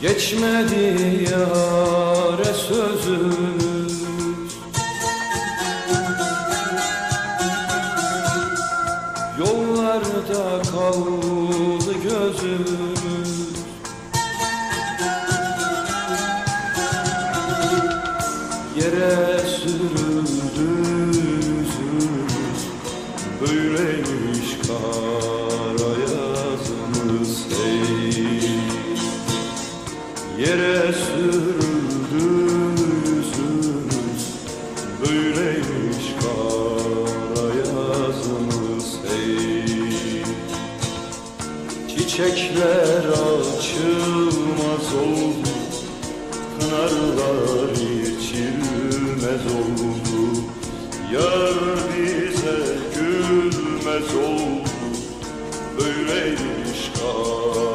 Geçmedi yâre sözümüz. Yollarda kaldı gözümüz. Yere sürüldü yüzümüz. Böyleymiş kara Yere sürdü yüzümüz Böyleymiş kara yazımız hey Çiçekler açılmaz oldu Pınarlar içilmez oldu. Yar bize gülmez oldu Böyleymiş kara